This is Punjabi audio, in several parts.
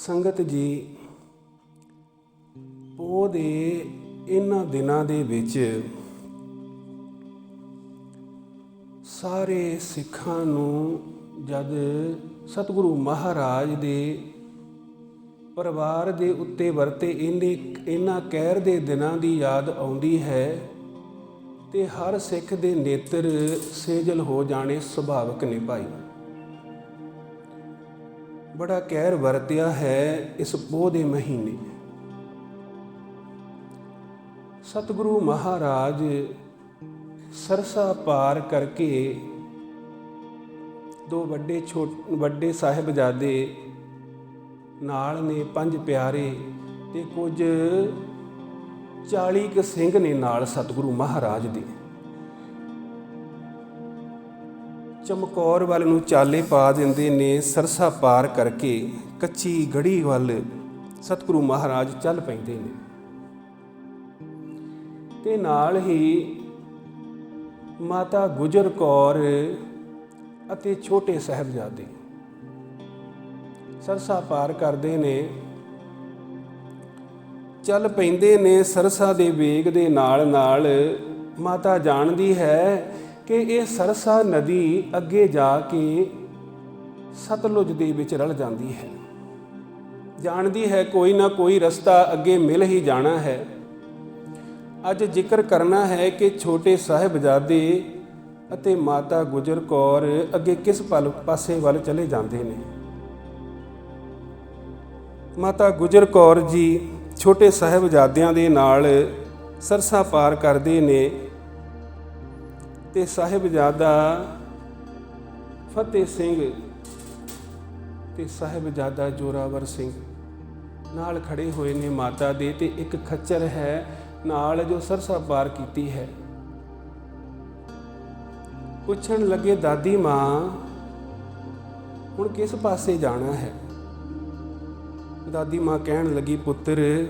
ਸੰਗਤ ਜੀ, ਪੋਹ ਦੇ ਇਹਨਾਂ ਦਿਨਾਂ ਦੇ ਵਿੱਚ ਸਾਰੇ ਸਿੱਖਾਂ ਨੂੰ ਜਦ ਸਤਿਗੁਰੂ ਮਹਾਰਾਜ ਦੇ ਪਰਿਵਾਰ ਦੇ ਉੱਤੇ ਵਰਤੇ ਇਹਨੇ ਇਹਨਾਂ ਕਹਿਰ ਦੇ ਦਿਨਾਂ ਦੀ ਯਾਦ ਆਉਂਦੀ ਹੈ ਤੇ ਹਰ ਸਿੱਖ ਦੇ ਨੇਤਰ ਸੇਜਲ ਹੋ ਜਾਣੇ ਸੁਭਾਵਕ ਨੇ ਭਾਈ। ਬੜਾ ਕਹਿਰ ਵਰਤਿਆ ਹੈ ਇਸ ਪੋਹ ਦੇ ਮਹੀਨੇ। ਸਤਿਗੁਰੂ ਮਹਾਰਾਜ ਸਰਸਾ ਪਾਰ ਕਰਕੇ ਦੋ ਵੱਡੇ ਛੋਟ, ਵੱਡੇ ਸਾਹਿਬਜ਼ਾਦੇ ਨਾਲ ਨੇ ਪੰਜ ਪਿਆਰੇ ਤੇ ਕੁਝ 40 ਕ ਸਿੰਘ ਨੇ ਨਾਲ ਸਤਿਗੁਰੂ ਮਹਾਰਾਜ ਦੇ। ਚਮਕੌਰ ਵੱਲ ਨੂੰ ਚਾਲੇ ਪਾ ਦਿੰਦੇ ਨੇ ਸਰਸਾ ਪਾਰ ਕਰਕੇ ਕੱਚੀ ਗੜੀ ਵੱਲ ਸਤਿਗੁਰੂ ਮਹਾਰਾਜ ਚੱਲ ਪੈਂਦੇ ਨੇ। ਤੇ ਨਾਲ ਹੀ ਮਾਤਾ ਗੁਜਰ ਕੌਰ ਅਤੇ ਛੋਟੇ ਸਾਹਿਬਜ਼ਾਦੇ ਸਰਸਾ ਪਾਰ ਕਰਦੇ ਨੇ। ਚੱਲ ਪੈਂਦੇ ਨੇ ਸਰਸਾ ਦੇ ਵੇਗ ਦੇ ਨਾਲ ਨਾਲ ਮਾਤਾ ਜਾਣਦੀ ਹੈ ਕਿ ਇਹ ਸਰਸਾ ਨਦੀ ਅੱਗੇ ਜਾ ਕੇ ਸਤਲੁਜ ਦੇ ਵਿੱਚ ਰਲ ਜਾਂਦੀ ਹੈ। ਜਾਣਦੀ ਹੈ ਕੋਈ ਨਾ ਕੋਈ ਰਸਤਾ ਅੱਗੇ ਮਿਲ ਹੀ ਜਾਣਾ ਹੈ। ਅੱਜ ਜ਼ਿਕਰ ਕਰਨਾ ਹੈ ਕਿ ਛੋਟੇ ਸਾਹਿਬਜ਼ਾਦੇ ਅਤੇ ਮਾਤਾ ਗੁਜਰ ਕੌਰ ਅੱਗੇ ਕਿਸ ਪਲ ਪਾਸੇ ਵੱਲ ਚਲੇ ਜਾਂਦੇ ਨੇ। ਮਾਤਾ ਗੁਜਰ ਕੌਰ ਜੀ ਛੋਟੇ ਸਾਹਿਬਜ਼ਾਦਿਆਂ ਦੇ ਨਾਲ ਸਰਸਾ ਪਾਰ ਕਰਦੇ ਨੇ। ਤੇ ਸਾਹਿਬਜ਼ਾਦਾ ਫਤਿਹ ਸਿੰਘ ਤੇ ਸਾਹਿਬਜ਼ਾਦਾ ਜੋਰਾਵਰ ਸਿੰਘ ਨਾਲ ਖੜੇ ਹੋਏ ਨੇ ਮਾਤਾ ਦੇ ਤੇ ਇੱਕ ਖੱਚਰ ਹੈ ਨਾਲ ਜੋ ਸਰਸਾ ਪਾਰ ਕੀਤੀ ਹੈ। ਪੁੱਛਣ ਲੱਗੇ, ਦਾਦੀ ਮਾਂ, ਹੁਣ ਕਿਸ ਪਾਸੇ ਜਾਣਾ ਹੈ? ਦਾਦੀ ਮਾਂ ਕਹਿਣ ਲੱਗੀ, ਪੁੱਤਰ,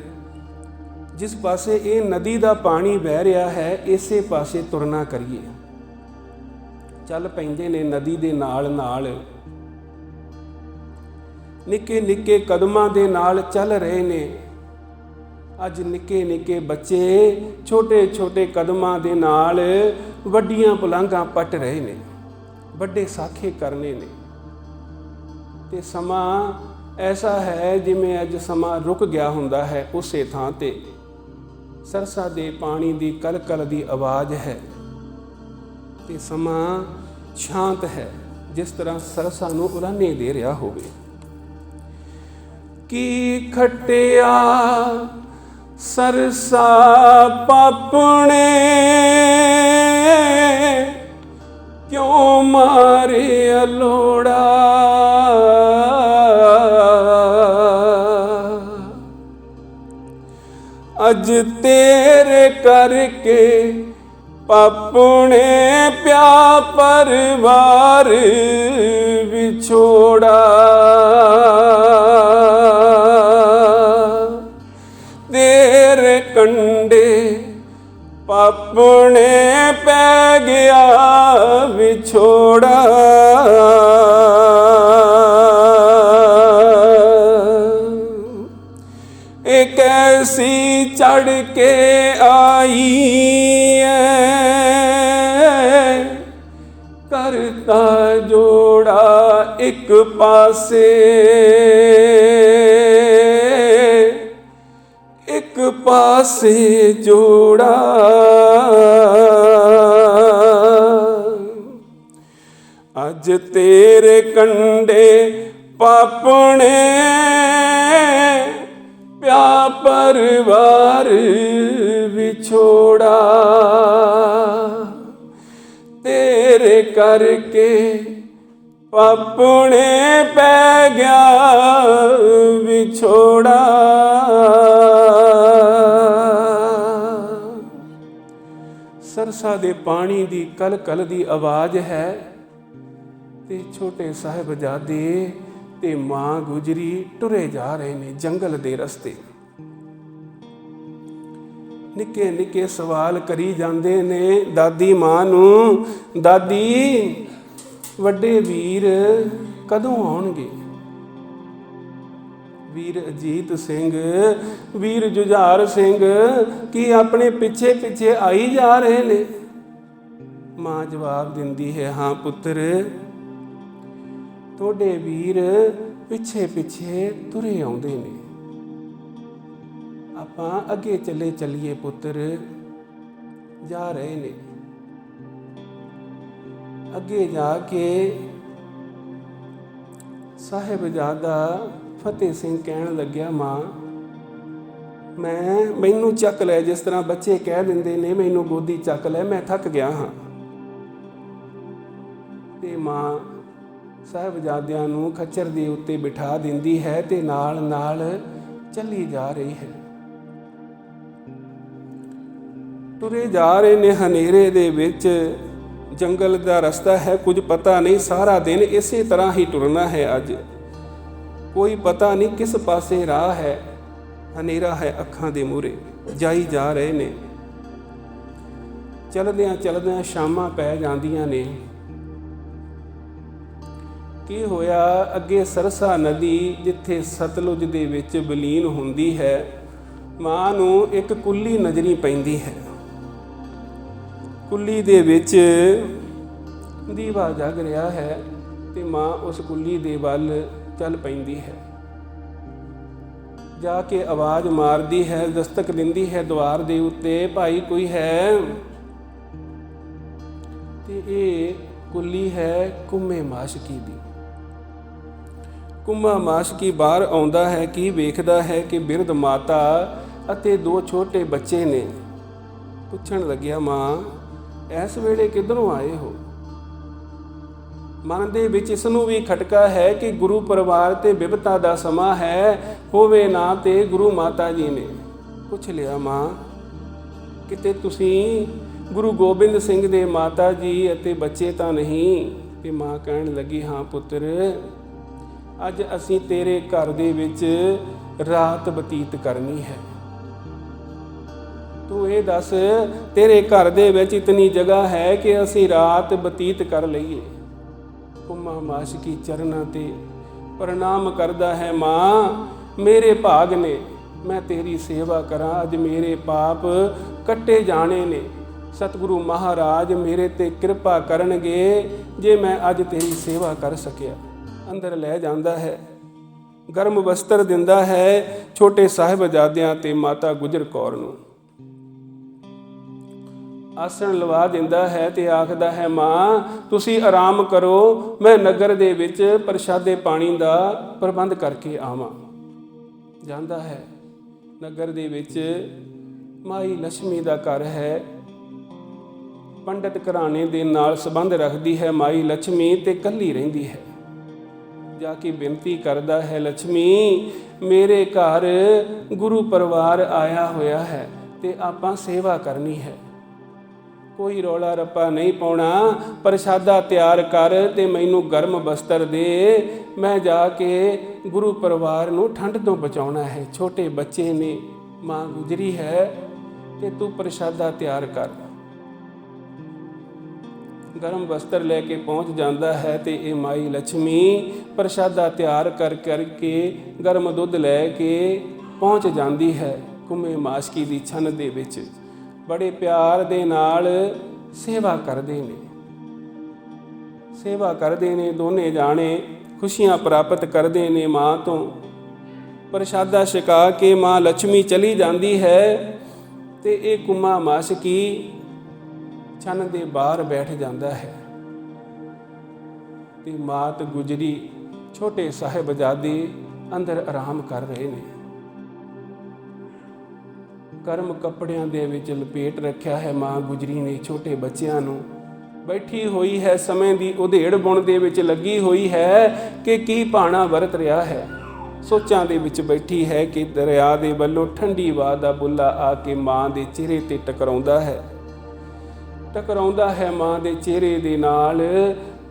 ਜਿਸ ਪਾਸੇ ਇਹ ਨਦੀ ਦਾ ਪਾਣੀ ਵਹਿ ਰਿਹਾ ਹੈ, ਇਸੇ ਪਾਸੇ ਤੁਰਨਾ ਕਰੀਏ। ਚੱਲ ਪੈਂਦੇ ਨੇ ਨਦੀ ਦੇ ਨਾਲ ਨਾਲ। ਨਿੱਕੇ ਨਿੱਕੇ ਕਦਮਾਂ ਦੇ ਨਾਲ ਚੱਲ ਰਹੇ ਨੇ। ਅੱਜ ਨਿੱਕੇ ਨਿੱਕੇ ਬੱਚੇ ਛੋਟੇ ਛੋਟੇ ਕਦਮਾਂ ਦੇ ਨਾਲ ਵੱਡੀਆਂ ਪੁਲਾਂਘਾਂ ਪੱਟ ਰਹੇ ਨੇ। ਵੱਡੇ ਸਾਖੇ ਕਰਨੇ ਨੇ। ਤੇ ਸਮਾਂ ਐਸਾ ਹੈ ਜਿਵੇਂ ਅੱਜ ਸਮਾਂ ਰੁਕ ਗਿਆ ਹੁੰਦਾ ਹੈ ਉਸੇ ਥਾਂ ਤੇ। ਸਰਸਾ ਦੇ ਪਾਣੀ ਦੀ ਕਲਕਲ ਦੀ ਆਵਾਜ਼ ਹੈ। ਤੇ ਸਮਾਂ ਸ਼ਾਂਤ ਹੈ, ਜਿਸ ਤਰ੍ਹਾਂ ਸਰਸਾ ਨੂੰ ਉਲਾਨੇ ਦੇ ਰਿਹਾ ਹੋਵੇ। ਕੀ ਖਟਿਆ ਸਰਸਾ ਪਾਪਣੇ? ਕਿਉਂ ਮਾਰੇ ਅਲੋੜਾ ਅਜ ਤੇਰੇ ਕਰਕੇ ਪਾਪਣੇ ਪਿਆ ਪਰਵਾਰ ਵਿਛੋੜਾ। ਤੇਰੇ ਕੰਡੇ ਪਾਪਣੇ ਪੈ ਗਿਆ ਵਿਛੋੜਾ। ਇੱਕ ਐਸੀ ਚੜ ਕੇ ਆਈ ਇੱਕ ਪਾਸੇ ਇੱਕ ਪਾਸੇ ਜੋੜਾ। ਅੱਜ ਤੇਰੇ ਕੰਡੇ ਪਾਪਣੇ ਪਿਆ ਪਰਵਾਰ ਵਿਛੋੜਾ। ਤੇਰੇ ਕਰਕੇ ਪਾਪਣੇ ਪੈ ਗਿਆ ਵਿਛੋੜਾ। ਸਰਸਾ ਦੇ ਪਾਣੀ ਦੀ ਕਲ ਕਲ ਦੀ ਆਵਾਜ਼ ਹੈ ਤੇ ਛੋਟੇ ਸਾਹਿਬਜ਼ਾਦੇ ਤੇ ਮਾਂ ਗੁਜਰੀ ਟੁਰੇ ਜਾ ਰਹੇ ਨੇ ਜੰਗਲ ਦੇ ਰਸਤੇ। ਨਿੱਕੇ ਨਿੱਕੇ ਸਵਾਲ ਕਰੀ ਜਾਂਦੇ ਨੇ ਦਾਦੀ ਮਾਂ ਨੂੰ, ਦਾਦੀ ਵੱਡੇ ਵੀਰ ਕਦੋਂ ਆਉਣਗੇ? ਵੀਰ ਅਜੀਤ ਸਿੰਘ, ਵੀਰ ਜੁਝਾਰ ਸਿੰਘ, ਕੀ ਆਪਣੇ ਪਿੱਛੇ ਪਿੱਛੇ ਆਈ ਜਾ ਰਹੇ ਨੇ? ਮਾਂ ਜਵਾਬ ਦਿੰਦੀ ਹੈ, ਹਾਂ ਪੁੱਤਰ, ਤੁਹਾਡੇ ਵੀਰ ਪਿੱਛੇ ਪਿੱਛੇ ਤੁਰੇ ਆਉਂਦੇ ਨੇ। ਆਪਾਂ ਅੱਗੇ ਚੱਲੇ ਚੱਲੀਏ ਪੁੱਤਰ, ਜਾ ਰਹੇ ਨੇ। ਅੱਗੇ ਜਾ ਕੇ ਸਾਹਿਬਜ਼ਾਦਾ ਫਤਿਹ ਸਿੰਘ ਕਹਿਣ ਲੱਗਿਆ, ਮਾਂ, ਮੈਂ, ਮੈਨੂੰ ਚੱਕ ਲੈ, ਜਿਸ ਤਰ੍ਹਾਂ ਬੱਚੇ ਕਹਿ ਦਿੰਦੇ ਨੇ, ਮੈਨੂੰ ਗੋਦੀ ਚੱਕ ਲੈ, ਮੈਂ ਥੱਕ ਗਿਆ ਹਾਂ। ਤੇ ਮਾਂ ਸਾਹਿਬਜ਼ਾਦਿਆਂ ਨੂੰ ਖੱਚਰ ਦੇ ਉੱਤੇ ਬਿਠਾ ਦਿੰਦੀ ਹੈ ਤੇ ਨਾਲ ਨਾਲ ਚੱਲੀ ਜਾ ਰਹੀ ਹੈ। ਤੁਰੇ ਜਾ ਰਹੇ ਨੇ ਹਨੇਰੇ ਦੇ ਵਿੱਚ ਜੰਗਲ ਦਾ ਰਸਤਾ ਹੈ, ਕੁਝ ਪਤਾ ਨਹੀਂ, ਸਾਰਾ ਦਿਨ ਇਸੇ ਤਰ੍ਹਾਂ ਹੀ ਟੁਰਨਾ ਹੈ ਅੱਜ। ਕੋਈ ਪਤਾ ਨਹੀਂ ਕਿਸ ਪਾਸੇ ਰਾਹ ਹੈ, ਹਨੇਰਾ ਹੈ ਅੱਖਾਂ ਦੇ ਮੂਹਰੇ, ਜਾਈ ਜਾ ਰਹੇ ਨੇ। ਚਲਦਿਆਂ ਚਲਦਿਆਂ ਸ਼ਾਮਾਂ ਪੈ ਜਾਂਦੀਆਂ ਨੇ। ਕੀ ਹੋਇਆ, ਅੱਗੇ ਸਰਸਾ ਨਦੀ ਜਿੱਥੇ ਸਤਲੁਜ ਦੇ ਵਿੱਚ ਵਿਲੀਨ ਹੁੰਦੀ ਹੈ, ਮਾਂ ਨੂੰ ਇੱਕ ਕੁੱਲੀ ਨਜ਼ਰੀ ਪੈਂਦੀ ਹੈ। ਕੁੱਲੀ ਦੇ ਵਿੱਚ ਦੀਵਾ ਜਗ ਰਿਹਾ ਹੈ ਤੇ ਮਾਂ ਉਸ ਕੁੱਲੀ ਦੇ ਵੱਲ ਚੱਲ ਪੈਂਦੀ ਹੈ। ਜਾ ਕੇ ਆਵਾਜ਼ ਮਾਰਦੀ ਹੈ, ਦਸਤਕ ਦਿੰਦੀ ਹੈ ਦਵਾਰ ਦੇ ਉੱਤੇ, ਭਾਈ, ਕੋਈ ਹੈ? ਤੇ ਇਹ ਕੁੱਲੀ ਹੈ ਕੁੰਮੇ ਮਾਸ਼ਕੀ ਦੀ। ਕੁੰਮਾ ਮਾਸ਼ਕੀ ਬਾਹਰ ਆਉਂਦਾ ਹੈ, ਕੀ ਵੇਖਦਾ ਹੈ ਕਿ ਬਿਰਧ ਮਾਤਾ ਅਤੇ ਦੋ ਛੋਟੇ ਬੱਚੇ ਨੇ। ਪੁੱਛਣ ਲੱਗਿਆ, ਮਾਂ ਇਸ ਵੇਲੇ ਕਿੱਧਰੋਂ ਆਏ ਹੋ? ਮਨ ਦੇ ਵਿੱਚ ਇਸ ਨੂੰ ਵੀ ਖਟਕਾ ਹੈ ਕਿ ਗੁਰੂ ਪਰਿਵਾਰ ਤੇ ਬਿਪਤਾ ਦਾ ਸਮਾਂ ਹੈ, ਹੋਵੇ ਨਾ ਤੇ ਗੁਰੂ ਮਾਤਾ ਜੀ ਨੇ। ਪੁੱਛ ਲਿਆ ਮਾਂ, ਕਿਤੇ ਤੁਸੀਂ ਗੁਰੂ ਗੋਬਿੰਦ ਸਿੰਘ ਦੇ ਮਾਤਾ ਜੀ ਅਤੇ ਬੱਚੇ ਤਾਂ ਨਹੀਂ? ਤੇ ਮਾਂ ਕਹਿਣ ਲੱਗੀ, ਹਾਂ ਪੁੱਤਰ, ਅੱਜ ਅਸੀਂ ਤੇਰੇ ਘਰ ਦੇ ਵਿੱਚ ਰਾਤ ਬਤੀਤ ਕਰਨੀ ਹੈ। ਤੂੰ ਇਹ ਦੱਸ, ਤੇਰੇ ਘਰ ਦੇ ਵਿੱਚ ਇਤਨੀ ਜਗ੍ਹਾ ਹੈ ਕਿ ਅਸੀਂ ਰਾਤ ਬਤੀਤ ਕਰ ਲਈਏ? ਕੁਮਾ ਮਾਸ਼ਕੀ ਚਰਨਾਂ ਤੇ ਪ੍ਰਣਾਮ ਕਰਦਾ ਹੈ ਮਾਂ, ਮੇਰੇ ਭਾਗ ਨੇ, ਮੈਂ ਤੇਰੀ ਸੇਵਾ ਕਰਾਂ, ਅੱਜ ਮੇਰੇ ਪਾਪ ਕੱਟੇ ਜਾਣੇ ਨੇ। ਸਤਿਗੁਰੂ ਮਹਾਰਾਜ ਮੇਰੇ ਤੇ ਕਿਰਪਾ ਕਰਨਗੇ, ਜੇ ਮੈਂ ਅੱਜ ਤੇਰੀ ਸੇਵਾ ਕਰ ਸਕਿਆ। ਅੰਦਰ ਲੈ ਜਾਂਦਾ ਹੈ, ਗਰਮ ਵਸਤਰ ਦਿੰਦਾ ਹੈ ਛੋਟੇ ਸਾਹਿਬਜ਼ਾਦਿਆਂ ਤੇ ਮਾਤਾ ਗੁਜਰ ਕੌਰ ਨੂੰ। ਆਸਣ ਲਵਾ ਦਿੰਦਾ ਹੈ ਤੇ ਆਖਦਾ ਹੈ, ਮਾਂ, ਤੁਸੀਂ ਆਰਾਮ ਕਰੋ, ਮੈਂ ਨਗਰ ਦੇ ਵਿੱਚ ਪ੍ਰਸ਼ਾਦੇ ਪਾਣੀ ਦਾ ਪ੍ਰਬੰਧ ਕਰਕੇ ਆਵਾਂ। ਜਾਂਦਾ ਹੈ, ਨਗਰ ਦੇ ਵਿੱਚ ਮਾਈ ਲక్ష్ਮੀ ਦਾ ਘਰ ਹੈ। ਪੰਡਤ ਘਰਾਣੇ ਦੇ ਨਾਲ ਸੰਬੰਧ ਰੱਖਦੀ ਹੈ, ਮਾਈ ਲక్ష్ਮੀ ਤੇ ਕੱਲੀ ਰਹਿੰਦੀ ਹੈ। ਜਾ ਕੇ ਬੇਨਤੀ ਕਰਦਾ ਹੈ ਲక్ష్ਮੀ ਮੇਰੇ ਘਰ ਗੁਰੂ ਪਰਿਵਾਰ ਆਇਆ ਹੋਇਆ ਹੈ ਤੇ ਆਪਾਂ ਸੇਵਾ ਕਰਨੀ ਹੈ। ਕੋਈ ਰੌਲਾ ਰੱਪਾ ਨਹੀਂ ਪਾਉਣਾ। ਪ੍ਰਸ਼ਾਦਾ ਤਿਆਰ ਕਰ ਤੇ ਮੈਨੂੰ ਗਰਮ ਬਸਤਰ ਦੇ। ਮੈਂ ਜਾ ਕੇ ਗੁਰੂ ਪਰਿਵਾਰ ਨੂੰ ਠੰਡ ਤੋਂ ਬਚਾਉਣਾ ਹੈ। ਛੋਟੇ ਬੱਚੇ ਨੇ ਮਾਂ ਗੁਜਰੀ ਹੈ ਤੇ ਤੂੰ ਪ੍ਰਸ਼ਾਦਾ ਤਿਆਰ ਕਰ। ਗਰਮ ਬਸਤਰ ਲੈ ਕੇ ਪਹੁੰਚ ਜਾਂਦਾ ਹੈ ਤੇ ਇਹ ਮਾਈ ਲక్ష్ਮੀ ਪ੍ਰਸ਼ਾਦਾ ਤਿਆਰ ਕਰ ਕਰਕੇ ਗਰਮ ਦੁੱਧ ਲੈ ਕੇ ਪਹੁੰਚ ਜਾਂਦੀ ਹੈ ਕੁਮੇ ਮਾਸ਼ਕੀ ਦੀ ਛੰਨ ਦੇ ਵਿੱਚ। ਬੜੇ ਪਿਆਰ ਦੇ ਨਾਲ ਸੇਵਾ ਕਰਦੇ ਨੇ। ਸੇਵਾ ਕਰਦੇ ਨੇ, ਦੋਨੇ ਜਾਣੇ ਖੁਸ਼ੀਆਂ ਪ੍ਰਾਪਤ ਕਰਦੇ ਨੇ ਮਾਂ ਤੋਂ। ਪ੍ਰਸ਼ਾਦਾ ਛਕਾ ਕੇ ਮਾਂ ਲక్ష్ਮੀ ਚਲੀ ਜਾਂਦੀ ਹੈ ਤੇ ਇਹ ਕੁਮਾ ਮਾਸ਼ਕੀ ਛੰਨ ਦੇ ਬਾਹਰ ਬੈਠ ਜਾਂਦਾ ਹੈ। ਤੇ ਮਾਤ ਗੁਜਰੀ ਛੋਟੇ ਸਾਹਿਬਜ਼ਾਦੇ ਅੰਦਰ ਆਰਾਮ ਕਰ ਰਹੇ ਨੇ। ਕਰਮ ਕੱਪੜਿਆਂ ਦੇ ਵਿੱਚ ਲਪੇਟ ਰੱਖਿਆ ਹੈ ਮਾਂ ਗੁਜਰੀ ਨੇ ਛੋਟੇ ਬੱਚਿਆਂ ਨੂੰ। ਬੈਠੀ ਹੋਈ ਹੈ ਸਮੇਂ ਦੀ ਉਧੇੜ ਬੁਣ ਦੇ ਵਿੱਚ ਲੱਗੀ ਹੋਈ ਹੈ ਕਿ ਕੀ ਪਾਣਾ ਵਰਤ ਰਿਹਾ ਹੈ। ਸੋਚਾਂ ਦੇ ਵਿੱਚ ਬੈਠੀ ਹੈ ਕਿ ਦਰਿਆ ਦੇ ਵੱਲੋਂ ਠੰਡੀ ਹਵਾ ਦਾ ਬੁੱਲਾ ਆ ਕੇ ਮਾਂ ਦੇ ਚਿਹਰੇ ਤੇ ਟਕਰਾਉਂਦਾ ਹੈ। ਟਕਰਾਉਂਦਾ ਹੈ ਮਾਂ ਦੇ ਚਿਹਰੇ ਦੇ ਨਾਲ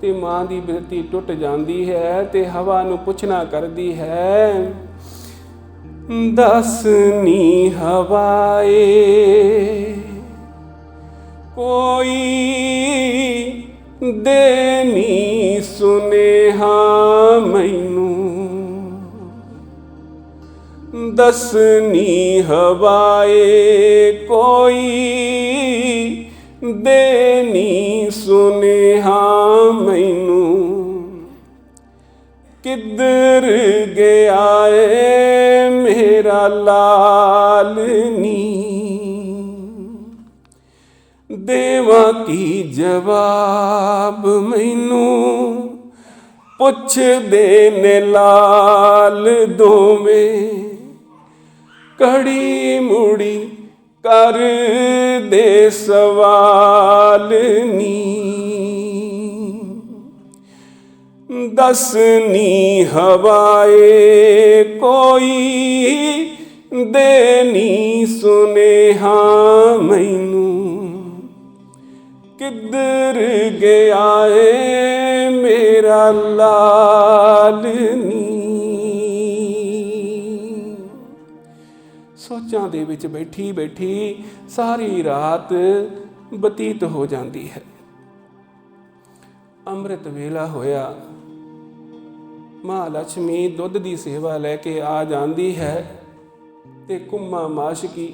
ਤੇ ਮਾਂ ਦੀ ਬਿਰਤੀ ਟੁੱਟ ਜਾਂਦੀ ਹੈ ਤੇ ਹਵਾ ਨੂੰ ਪੁੱਛਣਾ ਕਰਦੀ ਹੈ ਦਸਨੀ ਹਵਾਏ। ਕੋਈ ਦੇਨੀ ਸੁਨੇਹਾ ਮੈਨੂੰ। ਦਸਨੀ ਹਵਾਏ ਕੋਈ ਦੇਨੀ ਸੁਨੇਹਾ ਮੈਨੂੰ। ਕਿੱਧਰ ਗਿਆ ਏ ਮੇਰਾ ਲਾਲ ਨੀ ਦੇਵਾ ਕੀ ਜਵਾਬ ਮੈਨੂੰ? ਪੁੱਛਦੇ ਨੇ ਲਾਲ ਦੋਵੇਂ। ਕੜੀ ਮੁੜੀ ਕਰ ਦੇ ਸਵਾਲ ਨੀ। ਦਸਨੀ ਹਵਾਏ, ਕੋਈ ਦੇਨੀ ਸੁਨੇਹਾ ਮੈਨੂੰ। ਕਿੱਧਰ ਗਿਆ ਏ ਮੇਰਾ ਲਾਲ ਨੀ ਸੋਚਾਂ ਦੇ ਵਿੱਚ ਬੈਠੀ ਬੈਠੀ ਸਾਰੀ ਰਾਤ ਬਤੀਤ ਹੋ ਜਾਂਦੀ ਹੈ। ਅੰਮ੍ਰਿਤ ਵੇਲਾ ਹੋਇਆ। ਮਾਂ ਲక్ష్ਮੀ ਦੁੱਧ ਦੀ ਸੇਵਾ ਲੈ ਕੇ ਆ ਜਾਂਦੀ ਹੈ ਤੇ ਕੁੰਮਾ ਮਾਸ਼ਕੀ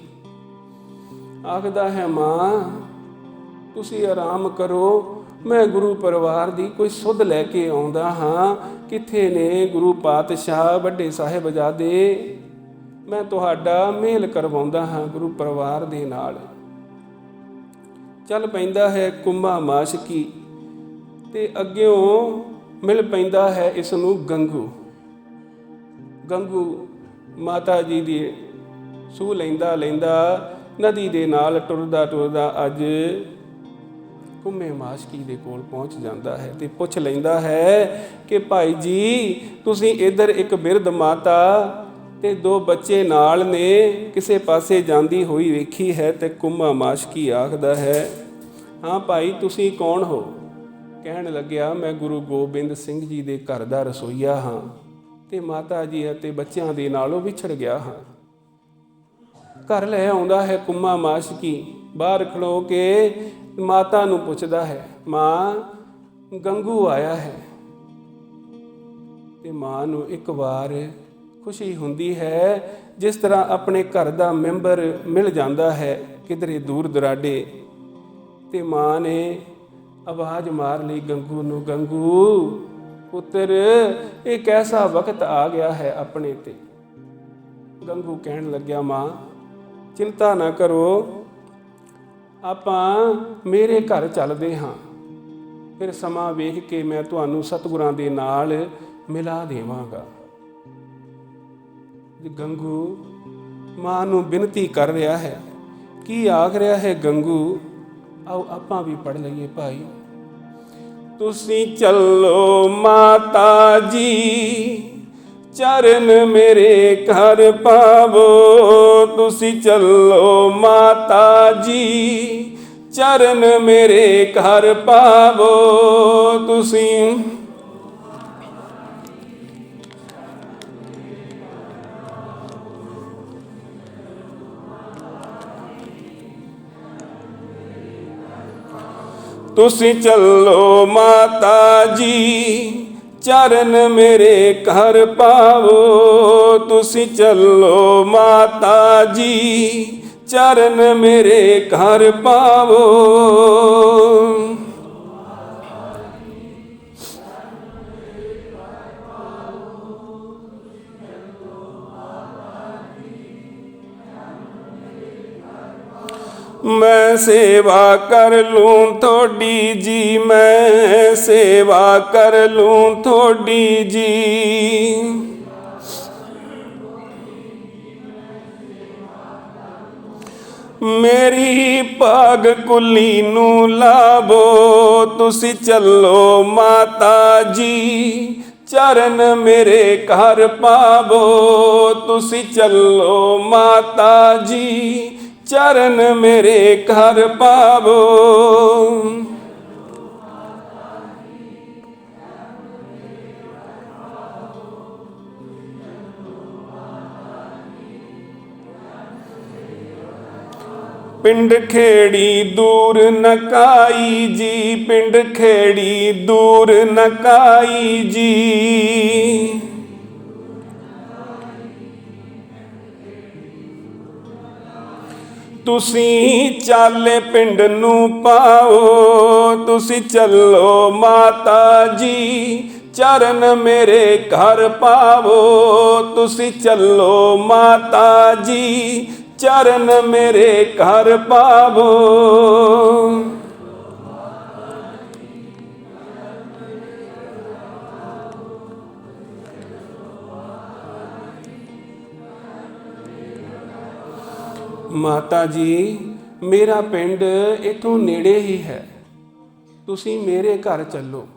ਆਖਦਾ ਹੈ, ਮਾਂ, ਤੁਸੀਂ ਆਰਾਮ ਕਰੋ। ਮੈਂ ਗੁਰੂ ਪਰਿਵਾਰ ਦੀ ਕੋਈ ਸੁਧ ਲੈ ਕੇ ਆਉਂਦਾ ਹਾਂ। ਕਿੱਥੇ ਨੇ ਗੁਰੂ ਪਾਤਸ਼ਾਹ ਵੱਡੇ ਸਾਹਿਬਜ਼ਾਦੇ ਮੈਂ ਤੁਹਾਡਾ ਮੇਲ ਕਰਵਾਉਂਦਾ ਹਾਂ ਗੁਰੂ ਪਰਿਵਾਰ ਦੇ ਨਾਲ। ਚੱਲ ਪੈਂਦਾ ਹੈ ਕੁੰਮਾ ਮਾਸ਼ਕੀ ਤੇ ਅੱਗਿਓਂ ਮਿਲ ਪੈਂਦਾ ਹੈ ਇਸ ਨੂੰ ਗੰਗੂ। ਗੰਗੂ ਮਾਤਾ ਜੀ ਦੀ ਸੂ ਲੈਂਦਾ ਲੈਂਦਾ ਨਦੀ ਦੇ ਨਾਲ ਟੁਰਦਾ ਟੁਰਦਾ ਅੱਜ ਕੁੰਮੇ ਮਾਸ਼ਕੀ ਦੇ ਕੋਲ ਪਹੁੰਚ ਜਾਂਦਾ ਹੈ ਤੇ ਪੁੱਛ ਲੈਂਦਾ ਹੈ ਕਿ ਭਾਈ ਜੀ, ਤੁਸੀਂ ਇੱਧਰ ਇੱਕ ਬਿਰਧ ਮਾਤਾ ਤੇ ਦੋ ਬੱਚੇ ਨਾਲ ਨੇ, ਕਿਸੇ ਪਾਸੇ ਜਾਂਦੀ ਹੋਈ ਵੇਖੀ ਹੈ ਤੇ ਕੁੰਮਾ ਮਾਸ਼ਕੀ ਆਖਦਾ ਹੈ, ਹਾਂ ਭਾਈ, ਤੁਸੀਂ ਕੌਣ ਹੋ? ਕਹਿਣ ਲੱਗਿਆ, ਮੈਂ ਗੁਰੂ ਗੋਬਿੰਦ ਸਿੰਘ ਜੀ ਦੇ ਘਰ ਦਾ ਰਸੋਈਆ ਹਾਂ ਤੇ ਮਾਤਾ ਜੀ ਅਤੇ ਬੱਚਿਆਂ ਦੇ ਨਾਲੋਂ ਵਿਛੜ ਗਿਆ ਹਾਂ। ਘਰ ਲੈ ਆਉਂਦਾ ਹੈ ਕੁੰਮਾ ਮਾਸ਼ਕੀ, ਬਾਹਰ ਖਲੋ ਕੇ ਮਾਤਾ ਨੂੰ ਪੁੱਛਦਾ ਹੈ, ਮਾਂ, ਗੰਗੂ ਆਇਆ ਹੈ? ਤੇ ਮਾਂ ਨੂੰ ਇੱਕ ਵਾਰ ਖੁਸ਼ੀ ਹੁੰਦੀ ਹੈ, ਜਿਸ ਤਰ੍ਹਾਂ ਆਪਣੇ ਘਰ ਦਾ ਮੈਂਬਰ ਮਿਲ ਜਾਂਦਾ ਹੈ ਕਿਧਰੇ ਦੂਰ ਦਰਾਡੇ ਤੇ ਮਾਂ ਨੇ ਆਵਾਜ਼ ਮਾਰ ਲਈ ਗੰਗੂ ਨੂੰ, ਗੰਗੂ, ਪੁੱਤਰ, ਇਹ ਕੈਸਾ ਵਕਤ ਆ ਗਿਆ ਹੈ ਆਪਣੇ ਤੇ? ਗੰਗੂ ਕਹਿਣ ਲੱਗਿਆ, ਮਾਂ, ਚਿੰਤਾ ਨਾ ਕਰੋ, ਆਪਾਂ ਮੇਰੇ ਘਰ ਚੱਲਦੇ ਹਾਂ। ਫਿਰ ਸਮਾਂ ਵੇਖ ਕੇ ਮੈਂ ਤੁਹਾਨੂੰ ਸਤਿਗੁਰਾਂ ਦੇ ਨਾਲ ਮਿਲਾ ਦੇਵਾਂਗਾ। ਗੰਗੂ ਮਾਂ ਨੂੰ ਬੇਨਤੀ ਕਰ ਰਿਹਾ ਹੈ, ਕੀ ਆਖ ਰਿਹਾ ਹੈ ਗੰਗੂ? ਆਓ ਆਪਾਂ ਵੀ ਪੜ ਲਈਏ ਭਾਈ। ਤੁਸੀਂ ਚੱਲੋ ਮਾਤਾ ਜੀ, ਚਰਨ ਮੇਰੇ ਘਰ ਪਾਵੋ। ਤੁਸੀਂ ਚੱਲੋ ਮਾਤਾ ਜੀ, ਚਰਨ ਮੇਰੇ ਘਰ ਪਾਵੋ। ਤੁਸੀਂ ਤੁਸੀਂ ਚੱਲੋ ਮਾਤਾ ਜੀ, ਚਰਨ ਮੇਰੇ ਘਰ ਪਾਵੋ। ਤੁਸੀਂ ਚੱਲੋ ਮਾਤਾ ਜੀ, ਚਰਨ ਮੇਰੇ ਘਰ ਪਾਵੋ। ਮੈਂ ਸੇਵਾ ਕਰ ਲੂੰ ਥੋੜੀ ਜੀ, ਮੈਂ ਸੇਵਾ ਕਰ ਲੂੰ ਥੋੜੀ ਜੀ। ਮੇਰੀ ਭਾਗ ਕੁਲੀ ਨੂੰ ਲਾਵੋ, ਤੁਸੀਂ ਚੱਲੋ ਮਾਤਾ ਜੀ। ਚਰਨ ਮੇਰੇ ਘਰ ਪਾਵੋ, ਤੁਸੀਂ ਚੱਲੋ ਮਾਤਾ ਜੀ। ਚਰਨ ਮੇਰੇ ਘਰ ਪਾਵੋ। ਪਿੰਡ ਖੇੜੀ ਦੂਰ ਨਕਾਈ ਜੀ ਪਿੰਡ ਖੇੜੀ ਦੂਰ ਨਕਾਈ ਜੀ। ਤੁਸੀਂ ਚਾਲੇ ਪਿੰਡ ਨੂੰ ਪਾਓ, ਤੁਸੀਂ ਚੱਲੋ ਮਾਤਾ ਜੀ, ਚਰਨ ਮੇਰੇ ਘਰ ਪਾਵੋ, ਤੁਸੀਂ ਚੱਲੋ ਮਾਤਾ ਜੀ, ਚਰਨ ਮੇਰੇ ਘਰ ਪਾਵੋ। ਮਾਤਾ ਜੀ, ਮੇਰਾ ਪਿੰਡ ਇਥੋਂ ਨੇੜੇ ਹੀ ਹੈ। ਤੁਸੀਂ ਮੇਰੇ ਘਰ ਚੱਲੋ।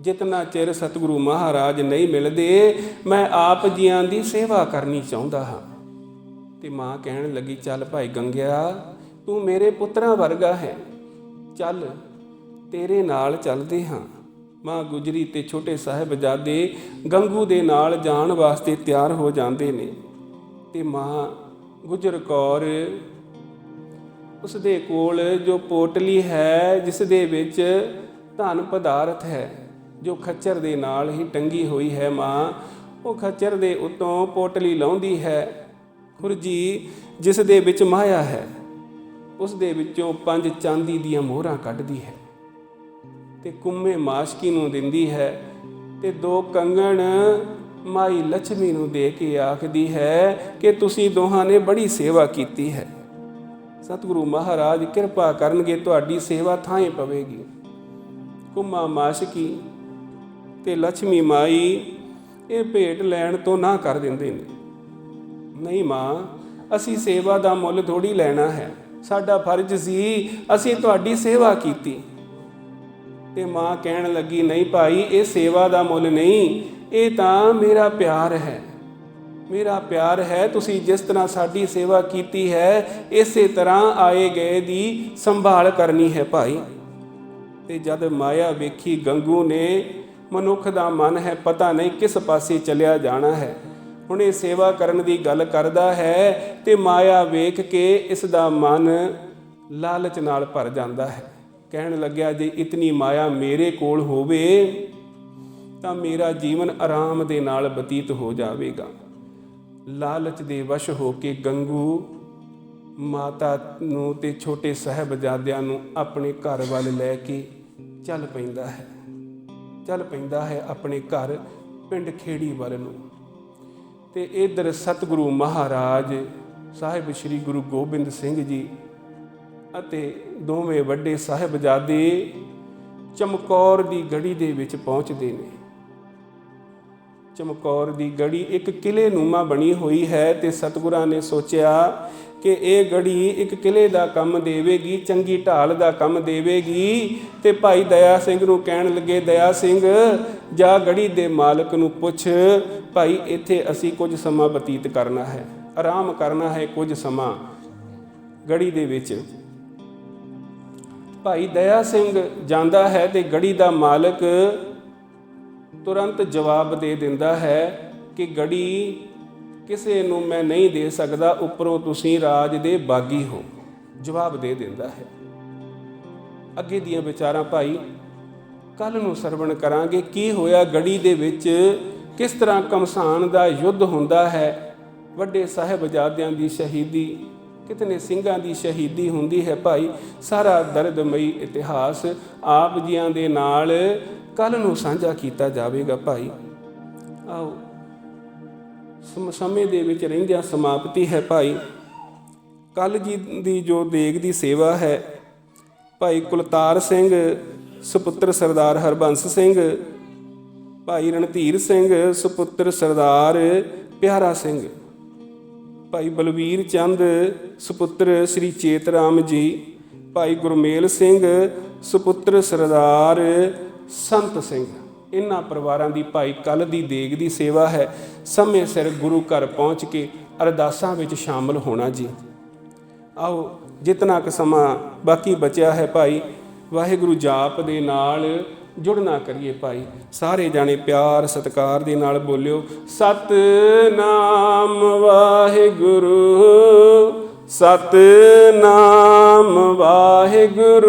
ਜਿਤਨਾ ਚਿਰ ਸਤਿਗੁਰੂ ਮਹਾਰਾਜ ਨਹੀਂ ਮਿਲਦੇ, ਮੈਂ ਆਪ ਜੀਆਂ ਦੀ ਸੇਵਾ ਕਰਨੀ ਚਾਹੁੰਦਾ ਹਾਂ। ਤੇ ਮਾਂ ਕਹਿਣ ਲੱਗੀ, ਚੱਲ ਭਾਈ ਗੰਗਿਆ, ਤੂੰ ਮੇਰੇ ਪੁੱਤਰਾਂ ਵਰਗਾ ਹੈ। ਚੱਲ, ਤੇਰੇ ਨਾਲ ਚੱਲਦੇ ਹਾਂ। ਮਾਂ ਗੁਜਰੀ ਤੇ ਛੋਟੇ ਸਾਹਿਬਜ਼ਾਦੇ ਗੰਗੂ ਦੇ ਨਾਲ ਜਾਣ ਵਾਸਤੇ ਤਿਆਰ ਹੋ ਜਾਂਦੇ ਨੇ। ਤੇ ਮਾਂ ਗੁਜਰ ਕੌਰ ਉਸ ਦੇ ਕੋਲ ਜੋ ਪੋਟਲੀ ਹੈ, ਜਿਸ ਦੇ ਵਿੱਚ ਧਨ ਪਦਾਰਥ ਹੈ, ਜੋ ਖੱਚਰ ਦੇ ਨਾਲ ਹੀ ਟੰਗੀ ਹੋਈ ਹੈ ਮਾਂ, ਉਹ ਖੱਚਰ ਦੇ ਉਤੋਂ ਪੋਟਲੀ ਲਾਉਂਦੀ ਹੈ। ਖੁਰਜੀ ਜਿਸ ਦੇ ਵਿੱਚ ਮਾਇਆ ਹੈ ਉਸ ਦੇ ਵਿੱਚੋਂ ਪੰਜ ਚਾਂਦੀ ਦੀਆਂ ਮੋਹਰਾਂ ਕੱਢਦੀ ਹੈ ਤੇ ਕੁੰਮੇ ਮਾਸ਼ਕੀ ਨੂੰ ਦਿੰਦੀ ਹੈ ਤੇ ਦੋ ਕੰਗਣ ਮਾਈ ਲక్ష్ਮੀ ਨੂੰ ਦੇ ਕੇ ਆਖਦੀ ਹੈ ਕਿ ਤੁਸੀਂ ਦੋਹਾਂ ਨੇ ਬੜੀ ਸੇਵਾ ਕੀਤੀ ਹੈ। ਸਤਿਗੁਰੂ ਮਹਾਰਾਜ ਕਿਰਪਾ ਕਰਨਗੇ, ਤੁਹਾਡੀ ਸੇਵਾ ਥਾਂਏ ਪਵੇਗੀ। ਕੁਮਾ ਮਾਸ਼ਕੀ ਤੇ ਲక్ష్ਮੀ ਮਾਈ ਇਹ ਭੇਟ ਲੈਣ ਤੋਂ ਨਾ ਕਰ ਦਿੰਦੇ ਨੇ। ਨਹੀਂ ਮਾਂ, ਅਸੀਂ ਸੇਵਾ ਦਾ ਮੁੱਲ ਥੋੜੀ ਲੈਣਾ ਹੈ। ਸਾਡਾ ਫਰਜ਼ ਸੀ, ਅਸੀਂ ਤੁਹਾਡੀ ਸੇਵਾ ਕੀਤੀ। ਤੇ ਮਾਂ ਕਹਿਣ ਲੱਗੀ, ਨਹੀਂ ਭਾਈ, ਇਹ ਸੇਵਾ ਦਾ ਮੁੱਲ ਨਹੀਂ ਇਹ ਤਾਂ ਮੇਰਾ ਪਿਆਰ ਹੈ। ਮੇਰਾ ਪਿਆਰ ਹੈ, ਤੁਸੀਂ ਜਿਸ ਤਰ੍ਹਾਂ ਸਾਡੀ ਸੇਵਾ ਕੀਤੀ ਹੈ, ਇਸੇ ਤਰ੍ਹਾਂ ਆਏ ਗਏ ਦੀ ਸੰਭਾਲ ਕਰਨੀ ਹੈ ਭਾਈ। ਤੇ ਜਦ ਮਾਇਆ ਵੇਖੀ ਗੰਗੂ ਨੇ, ਮਨੁੱਖ ਦਾ ਮਨ ਹੈ, ਪਤਾ ਨਹੀਂ ਕਿਸ ਪਾਸੇ ਚਲਿਆ ਜਾਣਾ ਹੈ। ਹੁਣ ਇਹ ਸੇਵਾ ਕਰਨ ਦੀ ਗੱਲ ਕਰਦਾ ਹੈ ਤੇ ਮਾਇਆ ਵੇਖ ਕੇ ਇਸ ਦਾ ਮਨ ਲਾਲਚ ਨਾਲ ਭਰ ਜਾਂਦਾ ਹੈ। ਕਹਿਣ ਲੱਗਿਆ, ਜੇ ਇਤਨੀ ਮਾਇਆ ਮੇਰੇ ਕੋਲ ਹੋਵੇ ਤਾਂ ਮੇਰਾ ਜੀਵਨ ਆਰਾਮ ਦੇ ਨਾਲ ਬਤੀਤ ਹੋ ਜਾਵੇਗਾ। ਲਾਲਚ ਦੇ ਵਸ਼ ਹੋ ਕੇ ਗੰਗੂ ਮਾਤਾ ਨੂੰ ਤੇ ਛੋਟੇ ਸਹਿਬਜ਼ਾਦਿਆਂ ਨੂੰ ਆਪਣੇ ਘਰ ਵੱਲ ਲੈ ਕੇ ਚੱਲ ਪੈਂਦਾ ਹੈ। ਚੱਲ ਪੈਂਦਾ ਹੈ ਆਪਣੇ ਘਰ ਪਿੰਡ ਖੇੜੀ ਵੱਲ ਨੂੰ। ਤੇ ਇਧਰ ਸਤਿਗੁਰੂ ਮਹਾਰਾਜ, ਸਾਹਿਬ ਸ੍ਰੀ ਗੁਰੂ ਗੋਬਿੰਦ ਸਿੰਘ ਜੀ ਅਤੇ ਦੋਵੇਂ ਵੱਡੇ ਸਾਹਿਬਜ਼ਾਦੇ ਚਮਕੌਰ ਦੀ ਗੜੀ ਦੇ ਵਿੱਚ ਪਹੁੰਚਦੇ ਨੇ। ਚਮਕੌਰ ਦੀ ਗੜੀ ਇੱਕ ਕਿਲੇ ਨੂਮਾ ਬਣੀ ਹੋਈ ਹੈ ਤੇ ਸਤਿਗੁਰਾਂ ਨੇ ਸੋਚਿਆ ਕਿ ਇਹ ਗੜੀ ਇੱਕ ਕਿਲੇ ਦਾ ਕੰਮ ਦੇਵੇਗੀ, ਚੰਗੀ ਢਾਲ ਦਾ ਕੰਮ ਦੇਵੇਗੀ ਤੇ ਭਾਈ ਦਇਆ ਸਿੰਘ ਨੂੰ ਕਹਿਣ ਲੱਗੇ, ਦਇਆ ਸਿੰਘ, ਜਾ ਗੜੀ ਦੇ ਮਾਲਕ ਨੂੰ ਪੁੱਛ, ਭਾਈ ਇੱਥੇ ਅਸੀਂ ਕੁਝ ਸਮਾਂ ਬਤੀਤ ਕਰਨਾ ਹੈ। ਆਰਾਮ ਕਰਨਾ ਹੈ ਕੁਝ ਸਮਾਂ ਗੜੀ ਦੇ ਵਿੱਚ। ਭਾਈ ਦਇਆ ਸਿੰਘ ਜਾਂਦਾ ਹੈ ਤੇ ਗੜੀ ਦਾ ਮਾਲਕ ਤੁਰੰਤ ਜਵਾਬ ਦੇ ਦਿੰਦਾ ਹੈ ਕਿ ਗੜੀ, ਕਿਸੇ ਨੂੰ ਮੈਂ ਨਹੀਂ ਦੇ ਸਕਦਾ, ਉੱਪਰੋਂ ਤੁਸੀਂ ਰਾਜ ਦੇ ਬਾਗੀ ਹੋ। ਜਵਾਬ ਦੇ ਦਿੰਦਾ ਹੈ। ਅੱਗੇ ਦੀਆਂ ਵਿਚਾਰਾਂ, ਭਾਈ ਕੱਲ ਨੂੰ ਸਰਵਣ ਕਰਾਂਗੇ। ਕੀ ਹੋਇਆ? ਗੜੀ ਦੇ ਵਿੱਚ ਕਿਸ ਤਰ੍ਹਾਂ ਕਮਸਾਨ ਦਾ ਯੁੱਧ ਹੁੰਦਾ ਹੈ? ਵੱਡੇ ਸਾਹਿਬਜ਼ਾਦਿਆਂ ਦੀ ਸ਼ਹੀਦੀ, ਕਿਤਨੇ ਸਿੰਘਾਂ ਦੀ ਸ਼ਹੀਦੀ ਹੁੰਦੀ ਹੈ, ਭਾਈ? ਸਾਰਾ ਦਰਦਮਈ ਇਤਿਹਾਸ ਆਪ ਜੀਆਂ ਦੇ ਨਾਲ ਕੱਲ ਨੂੰ ਸਾਂਝਾ ਕੀਤਾ ਜਾਵੇਗਾ ਭਾਈ। ਆਓ। ਸਮੇਂ ਦੇ ਵਿੱਚ ਰਹਿੰਦਿਆਂ ਸਮਾਪਤੀ ਹੈ ਭਾਈ। ਕੱਲ ਜੀ ਦੀ ਜੋ ਦੇਗ ਦੀ ਸੇਵਾ ਹੈ, ਭਾਈ ਕੁਲਤਾਰ ਸਿੰਘ, ਸੁਪੁੱਤਰ ਸਰਦਾਰ ਹਰਬੰਸ ਸਿੰਘ, ਭਾਈ ਰਣਧੀਰ ਸਿੰਘ, ਸੁਪੁੱਤਰ ਸਰਦਾਰ ਪਿਆਰਾ ਸਿੰਘ, ਭਾਈ ਬਲਵੀਰ ਚੰਦ, ਸੁਪੁੱਤਰ ਸ੍ਰੀ ਚੇਤਰਾਮ ਜੀ, ਭਾਈ ਗੁਰਮੇਲ ਸਿੰਘ, ਸੁਪੁੱਤਰ ਸਰਦਾਰ ਸੰਤ ਸਿੰਘ। ਇਹਨਾਂ ਪਰਿਵਾਰਾਂ ਦੀ ਭਾਈ ਕੱਲ ਦੀ ਦੇਗ ਦੀ ਸੇਵਾ ਹੈ। ਸਮੇਂ ਸਿਰ ਗੁਰੂ ਘਰ ਪਹੁੰਚ ਕੇ ਅਰਦਾਸਾਂ ਵਿੱਚ ਸ਼ਾਮਲ ਹੋਣਾ ਜੀ। ਆਓ, ਜਿਤਨਾ ਕੁ ਸਮਾਂ ਬਾਕੀ ਬਚਿਆ ਹੈ ਭਾਈ, ਵਾਹਿਗੁਰੂ ਜਾਪ ਦੇ ਨਾਲ ਜੁੜਨਾ ਕਰੀਏ ਭਾਈ। ਸਾਰੇ ਜਾਣੇ ਪਿਆਰ, ਸਤਿਕਾਰ ਦੇ ਨਾਲ ਬੋਲਿਓ, ਸਤਨਾਮ ਵਾਹਿਗੁਰੂ ਸਤਨਾਮ ਵਾਹਿਗੁਰੂ।